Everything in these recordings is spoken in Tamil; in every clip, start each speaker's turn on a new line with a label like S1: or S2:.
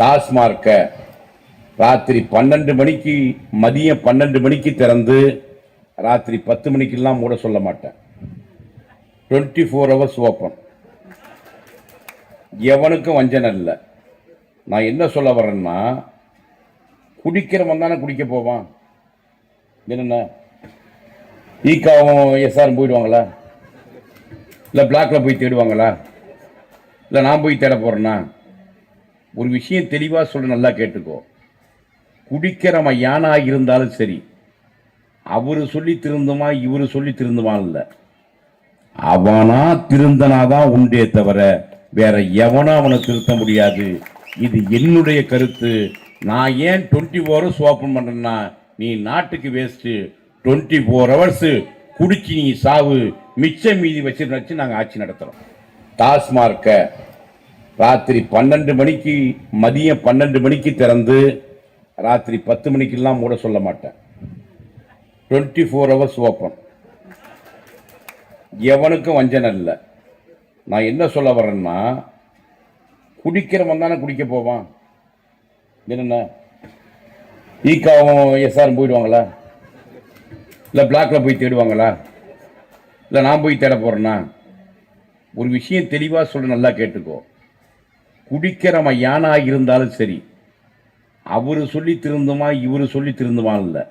S1: டாஸ்மார்க்கை ராத்திரி பன்னெண்டு மணிக்கு மதியம் பன்னெண்டு மணிக்கு திறந்து ராத்திரி பத்து மணிக்கெல்லாம் மூட சொல்ல மாட்டேன். டுவெண்ட்டி ஃபோர் ஹவர்ஸ் ஓப்பன் எவனுக்கும் வஞ்சனை இல்லை. நான் என்ன சொல்ல வரேன்னா குடிக்கிறவன் தானே குடிக்க போவான். என்னென்ன? ஈக்காவும் எஸ்ஆர் போயிடுவாங்களா? இல்லை பிளாக்கில் போய் தேடுவாங்களா? இல்லை நான் போய் தேட போகிறேன்னா ஒரு விஷயம் தெளிவாக சொல்ல நல்லா கேட்டுக்கோ. குடிக்கிறவன் யானாக இருந்தாலும் சரி அவர் சொல்லி திருந்துமா இவரு சொல்லி திருந்துமா இல்லை. அவனா திருந்தனாதான் உண்டே தவிர வேற எவனா அவனை திருத்த முடியாது. இது என்னுடைய கருத்து. நான் ஏன் டுவெண்ட்டி ஹவர்ஸ் ஓப்பன் பண்ணுறேன்னா நீ நாட்டுக்கு வேஸ்ட்டு டுவெண்ட்டி ஃபோர் ஹவர்ஸு குடிச்சு நீ சாவு. மிச்சம் மீதி வச்சு வச்சு நாங்கள் ஆட்சி நடத்துகிறோம் டாஸ்மார்க்கை ராத்திரி பன்னெண்டு மணிக்கு மதியம் பன்னெண்டு மணிக்கு திறந்து ராத்திரி பத்து மணிக்கெல்லாம் மூட சொல்ல மாட்டேன். டுவெண்ட்டி ஃபோர் ஹவர்ஸ் ஓப்பன் எவனுக்கும் வஞ்சனை இல்லை. நான் என்ன சொல்ல வரேன்னா குடிக்கிறவன் தானே குடிக்க போவான். என்னென்ன? ஈக்காவும் எஸ்ஆரும் போயிடுவாங்களா? இல்லை பிளாக்கில் போய் தேடுவாங்களா? இல்லை நான் போய் தேட போகிறேன்னா ஒரு விஷயம் தெளிவாக சொல்ல நல்லா கேட்டுக்கோ. குடிக்கிறவன் யானாக இருந்தாலும் சரி. அவர் சொல்லி திருந்துமா இவரு சொல்லி திருந்துமா இல்லை.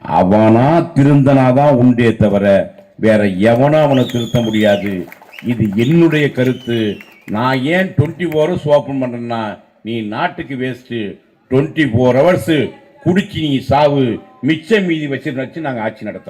S1: அவனா திருந்தனாதான் உண்டே தவிர வேற எவனா அவனை திருத்த முடியாது. இது என்னுடைய கருத்து. நான் ஏன் டுவெண்ட்டி ஹவர்ஸ் ஓப்பன் பண்ணுறேன்னா நீ நாட்டுக்கு வேஸ்ட்டு டுவெண்ட்டி ஃபோர் ஹவர்ஸு குடிச்சு நீ சாவு. மிச்சம் மீதி வச்சு வச்சு நாங்கள் ஆட்சி நடத்துறோம்.